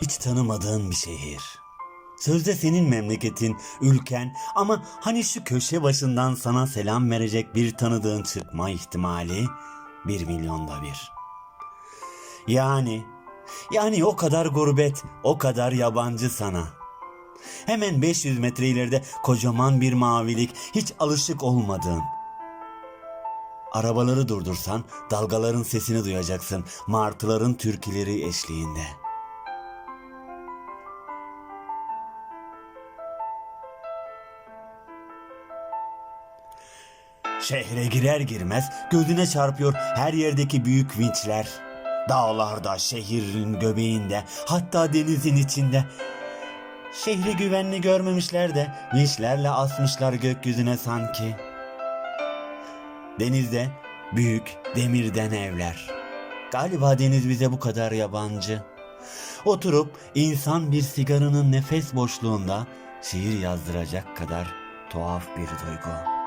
Hiç tanımadığın bir şehir. Sözde senin memleketin, ülken ama hani şu köşe başından sana selam verecek bir tanıdığın çıkma ihtimali bir milyonda bir. Yani, yani o kadar gurbet, o kadar yabancı sana. Hemen 500 metre ileride kocaman bir mavilik, hiç alışık olmadığın. Arabaları durdursan dalgaların sesini duyacaksın, martıların türküleri eşliğinde. Şehre girer girmez gözüne çarpıyor her yerdeki büyük vinçler. Dağlarda, şehrin göbeğinde, hatta denizin içinde. Şehri güvenli görmemişler de vinçlerle asmışlar gökyüzüne sanki. Denizde büyük demirden evler. Galiba deniz bize bu kadar yabancı. Oturup insan bir sigaranın nefes boşluğunda şiir yazdıracak kadar tuhaf bir duygu.